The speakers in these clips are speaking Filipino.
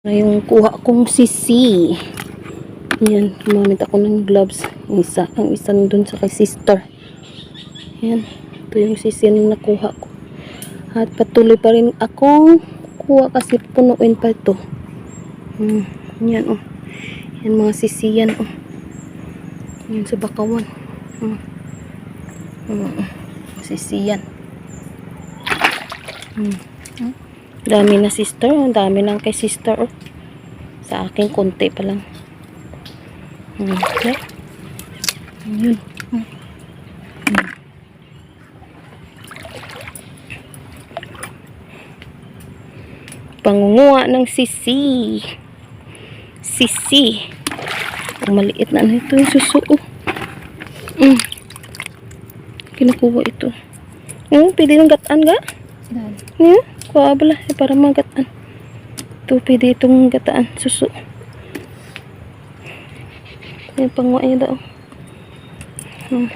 na yung kuha kong sisi. Yan, gumamit ako ng gloves. Isa, ang isa dun sa kay sister. Yan, ito yung sisi na nakuha ko. At patuloy pa rin akong kuha kasi punuin pa ito. Hmm, yan oh. Yan mga sisi yan oh. Yan sa bakawan. Hmm. Hmm. Sisi yan. Hmm. Dami na sister. Ang dami nang kay sister. Oh. Sa akin, konti pa lang. Hmm. Okay. Yun. Hmm. Hmm. Pangunguha ng sisi. Sisi. Ang maliit na ano ito yung suso. Oh. Mm. Kinukuha ito. Hmm, pwede ng gataan ga? Dahil. Hmm, kuha bala. Eh, para magataan. Ito, pwede itong gataan. Suso. Yung panguha niya daw. Hmm.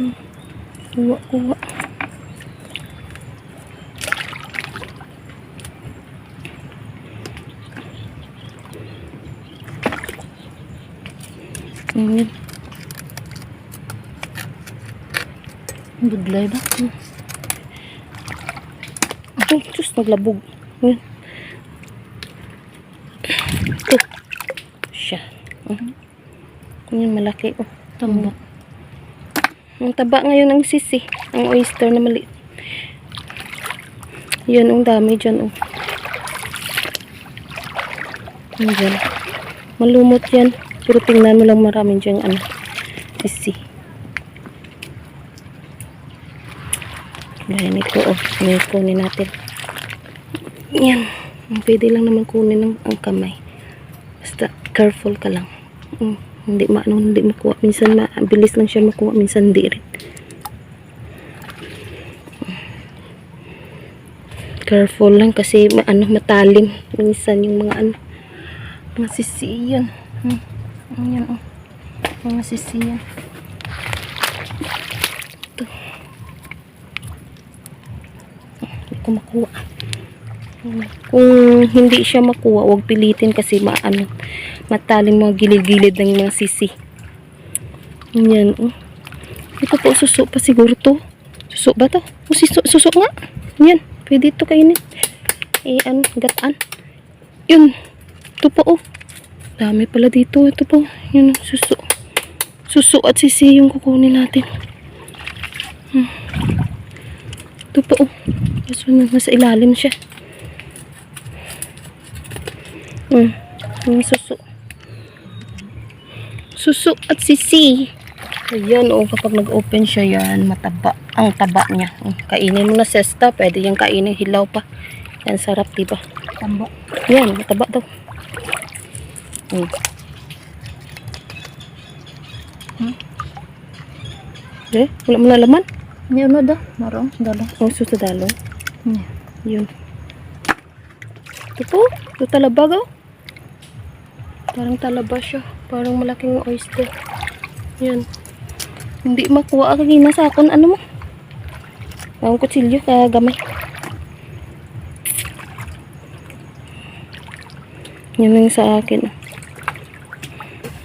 Hmm. Kuha, kuha. Hmm. Budlay ba? Oh, Naglabog. Yan. Ito. Siya. Mhm. Yan, malaki. Oh. Tamba. Ang taba ngayon ng sisi. Ang oyster na maliit. Yan, ang dami dyan. Oh. Yan dyan. Malumot yan. Pero tingnan mo lang maraming dyan ano. Sisi. Gaya nito, oh. May kunin natin. Yan. Pwede lang naman kunin ng ang kamay. Basta careful ka lang. Mm, hindi ma ano, hindi makuha. Minsan ma bilis lang siya makuha, minsan hindi rin. Careful lang kasi ano matalim minsan yung mga ano mga sisiyan. Hmm. Ayan oh. Mga sisiyan. Ito. Hindi ko makuha. Kung hindi siya makuha, huwag pilitin kasi maano, matalim mga gilid-gilid ng mga sisi. Yan, oh. Ito po, suso pa siguro to. Suso ba to? O, suso, suso nga. Yan, pwede ito kainin. Eh, ano, gataan. Yun, ito po, oh. Dami pala dito. Ito po, yun, oh, suso. Suso at sisi yung kukunin natin. Hmm. Ito po, oh. Kaso na, nasa ilalim siya. Hmm. Yung suso. Suso at sisi. Ayan, oh, kapag nag-open siya yan, mataba. Ang taba niya. Hmm, Kainin mo na sesta, pwede yung kainin hilaw pa. Yan, sarap, diba? Tamba. Yan, mataba daw. Hmm. Hmm? Eh, wala mo na laman. Hindi ano da? Marong. Dalo. Ang suso dalong. Yeah. Yun. Ito po. Ito talaba oh. Parang talaba siya. Parang malaking oyster. Yan. Hindi makuha ka gina sa akon. Ano mo? Ang kutsilyo kaya gamay. Yan lang sa akin.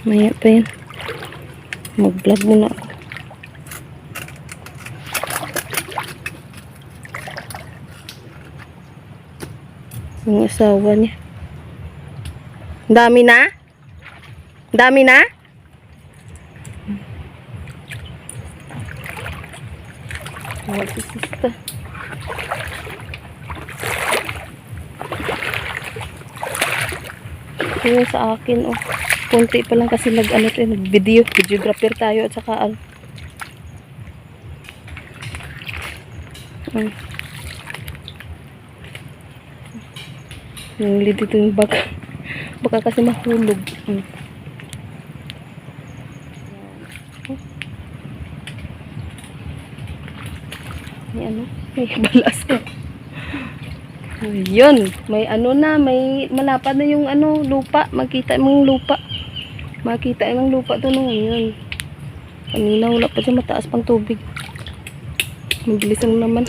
Maya pa yan. Mag-vlog muna ako. Yung asawa niya. Ang Dami na? Dami na? Tawag si sista. Yung sa akin, oh. Kunti pa lang kasi nag-ano to, nag-video. Videographer tayo at saka, ano. Mm. Lid dito yung baka. Baka kasi mahulog. Mm. May balas ko. Yun. May ano na. May malapad na yung ano, lupa. Makita mo yung lupa. Makita yung lupa to nung yun. Kanina wala pa siya mataas pang tubig. Mabilis lang naman.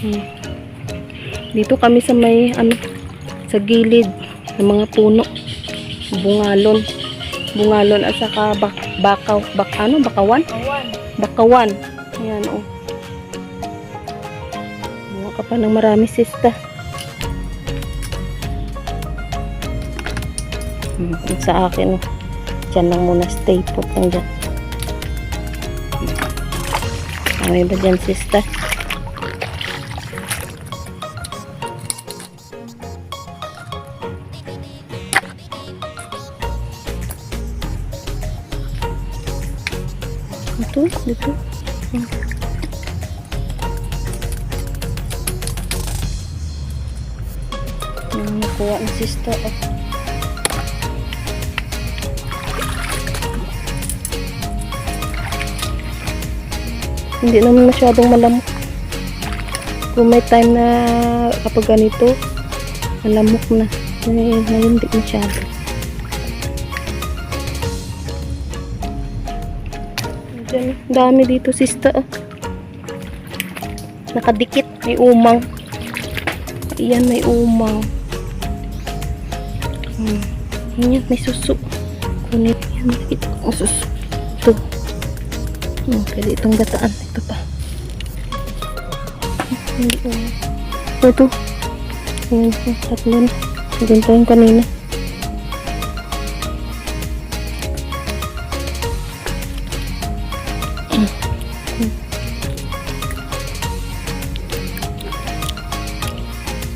Hmm. Dito kami sa may ano sa gilid ng mga puno. Bungalon. Bungalon at saka bak bakaw, bak ano, bakawan? Awan. Bakawan. Ayan, oh. Ka pa ng marami, sista. Hmm, sa akin. Diyan lang muna stay put lang dyan. Kami ba dyan, sista? Ito, dito. Yung nakuha ng sister. Oh. Hindi naman masyadong malamok. Kung may time na kapag ganito, malamok na. Ngayon hindi masyado. Diyan, dami dito sister. Oh. Nakadikit, may umang. Ayan, may umang. Hmm. Ayan, may suso. Kunit yan. Nakita ko ang suso. Ito. Hmm, pwede itong gataan. Ito pa. Hmm, Hindi ko. Ito, ito. Ayan, oh, tatlo na. Ganito yung kanina.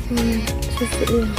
Ayan, suso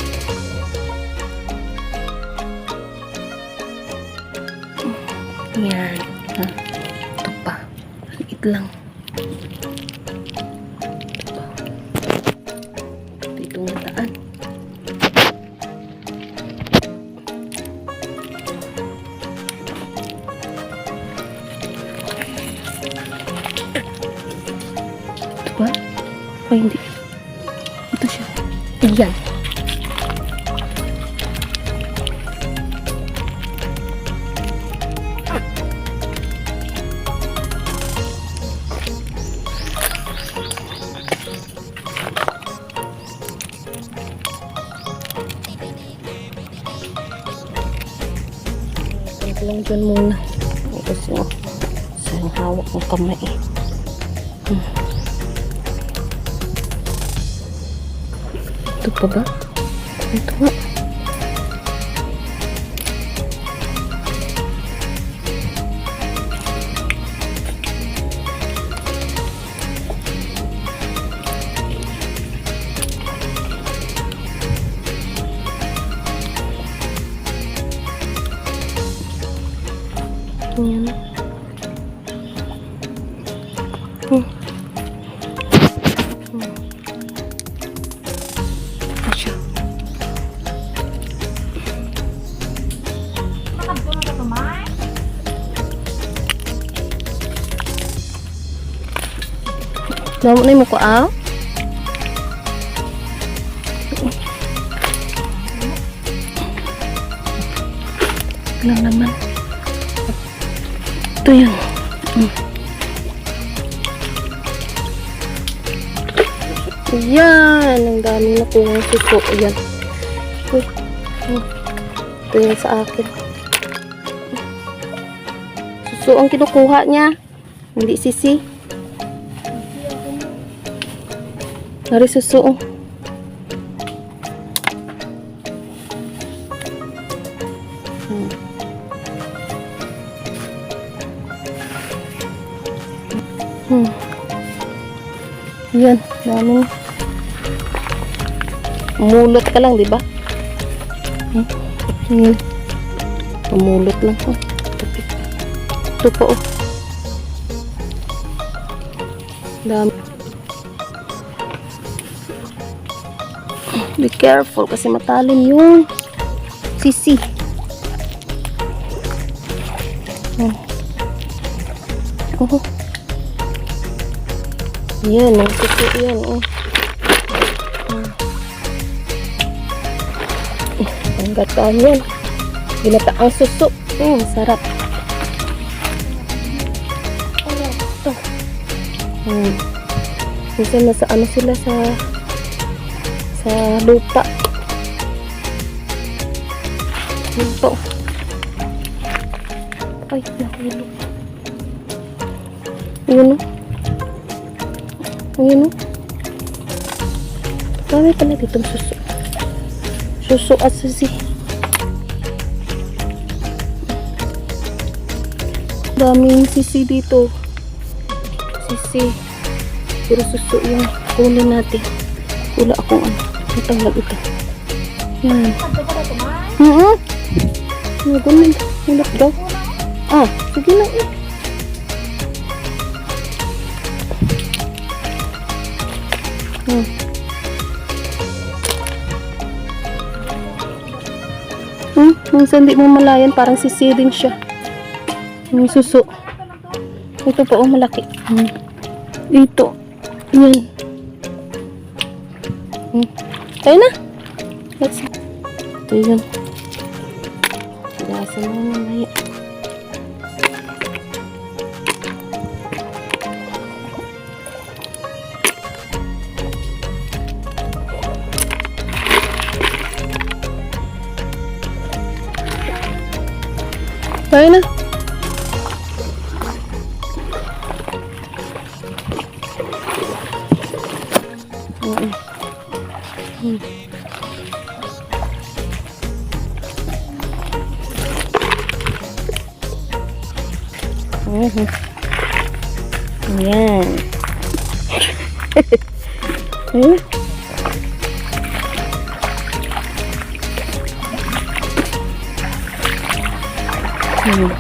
lang dyan muna. Tapos yung sa hawak ng kamay. Hmm. Ito pa ba? Ito nga. Makadto na yung mukha ah. Lang naman. Ito yun. Yan. Ang daming nakuha ng suso. Yan. Uy. Mm. Ito yan sa akin. Suso ang kinukuha niya. Hindi sisi. Nari suso. Hmm. Hmm. Yan, daming Mulot ka lang, di ba? Hmm. Yan. Umulot lang. Oh. Ito, pa, oh. Dami. Be careful kasi matalim yung sisi. Oh. Oh. Yan, mga sisi yan. Oh. Eh, Ang gataan yan. Ginataang suso. Mm, sarap. Ito. Hmm. Minsan nasa ano sila sa sa lupa. Po. Ay, nahulog. Yun o. Yun o. Dami pala ditong suso. Suso at sisi. Daming sisi dito. Sisi. Pero suso yung kunin natin. Wala akong ano. Natanggal ito. Yan. Oo. Ano ganun? Hulak daw. Ah, sige lang eh. Hmm. Minsan di mo malayan, parang sisi din siya. Yung suso. Ito pa, oh, malaki. Hmm. Dito. Yan. Hmm. Tayo na. Let's Ito yun. Gasa mo mamaya. Tayo. Mm. Mhm. Ayan. Ayan. Hmm.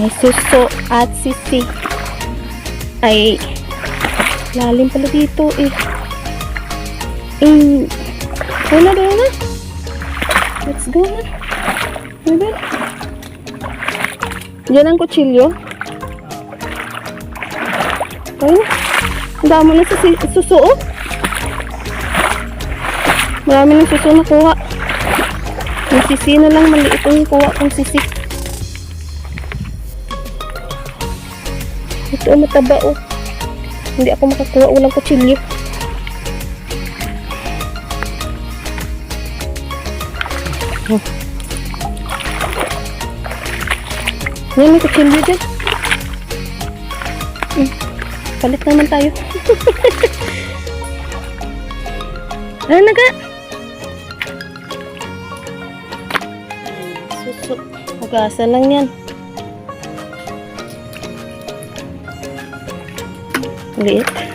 May suso at sisi. Ay, lalim pala dito eh. Eh, wala na, na. Let's go na. Diba? Diyan ang kutsilyo. Ayun. Ang dami na suso, oh. Marami na kuha. Yung sisi na lang, maliit yung kuha kong sisi. Ito, mataba, oh. Hindi ako makakuha, walang kutsilyo. Oh. Yan, may kutsilyo dyan. Hmm. Palit naman tayo. ano na ka? Hugasan lang yan. Liit.